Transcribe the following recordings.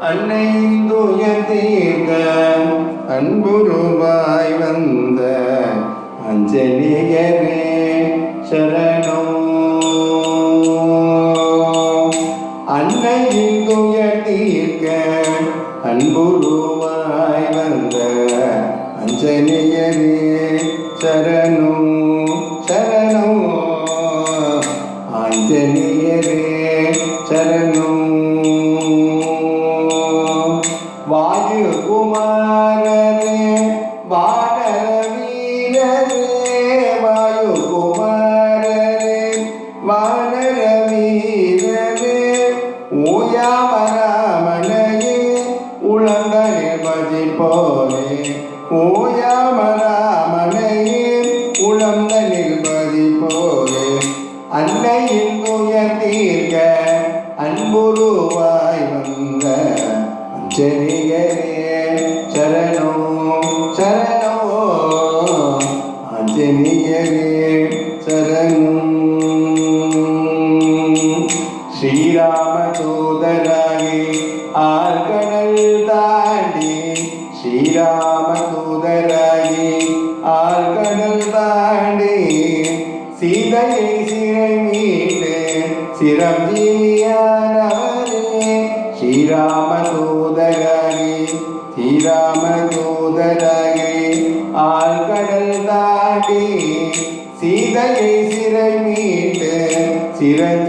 அன்னைந்துயர்தீர்க்க அன்புருவாய் வந்த அஞ்சலியரே சரணோ. அன்னையின் தீர்க்க அன்புருவாய் வந்த அஞ்சலியரே உலகனே போலே ஓயாமராமனையே உளந்தனில் போலே. அன்னையின் துயர் தீர்க்க அன்புருவாய் வந்த அஞ்சலியரே சரணோ சரணோ. அஞ்சலியரே சரணம் ஸ்ரீராம தூதராகி ஆழ்கடல் சீதையை சிறை மீட்டு சிரம் ஸ்ரீராம தூதரே ஸ்ரீராம தூதரே ஆழ்கடல் தாண்டி சீதையை சிறை மீட்டு சிரஞ்சீவியானவரே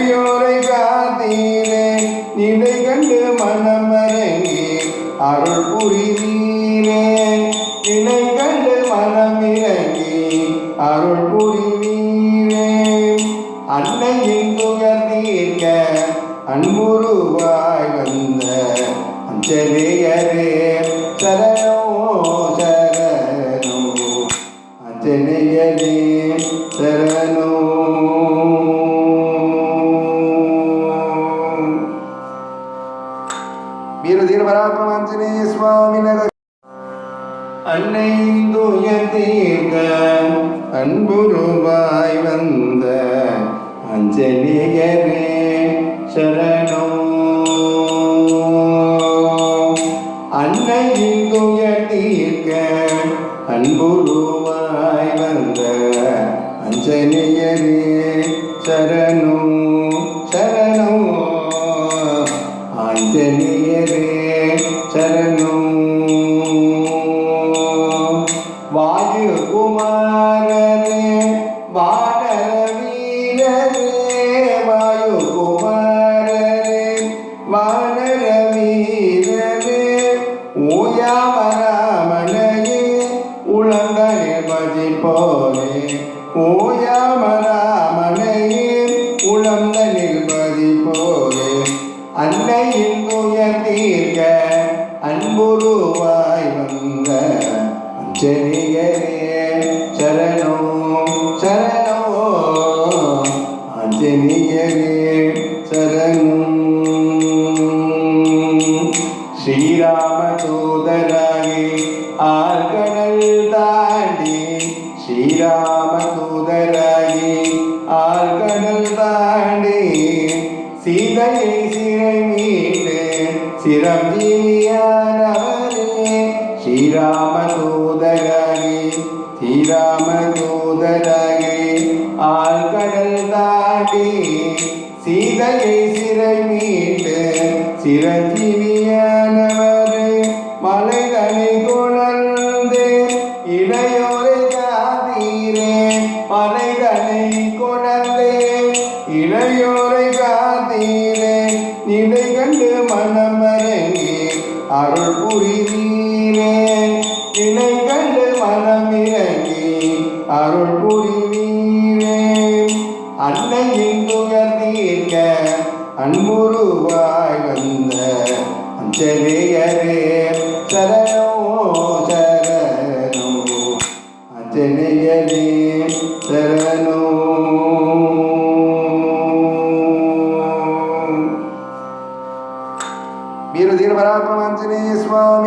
இளையோரை காத்தீரே நிலை கண்டு மனமரங்கி அருள் புரிவீரே. நிலை கண்டு மனமிறங்கி அருள் புரிவீரே. அன்னையின் துயர் தீர்க்க அன்புருவாய் வந்த அஞ்சலியரே அன்னைந்துயர் தீர்க்க அன்புருவாய் வந்த அஞ்சலியரே சரணோ. அன்னையின் துயர் அன்புருவாய் வந்த அஞ்சலியரே சரணோ. வானர வீரரே ஓயாமராமனையே உலகனே பதிப்போரே ஓயாமராமனையே உளந்தனில் பதிப்போரே அன்னையின் துயர் தீர்க்க அன்புருவாய் வந்த அஞ்சலியரே சரணோ சரணோ. அஞ்சலியரே சரணம் சிரம் ஜீவியானவரே ஸ்ரீராமதூதரே தூதராகி ஆழ்கடல் தாண்டி சீதையை சிறை மீட்டு சிரஞ்சீவியானவரே மலைதனை கொணர்ந்து இளையோரை காத்தீரே மலைதனை கொணர்ந்தே இளையோரை காத்தீரே நிலை அருள் புரிவீரே இணைகண்டு மனமிறங்கி அருள் புரிவீரே அன்னையின் துயர் தீர்க்க அன்புருவாய் வந்த அஞ்சலியரே Denise Rose.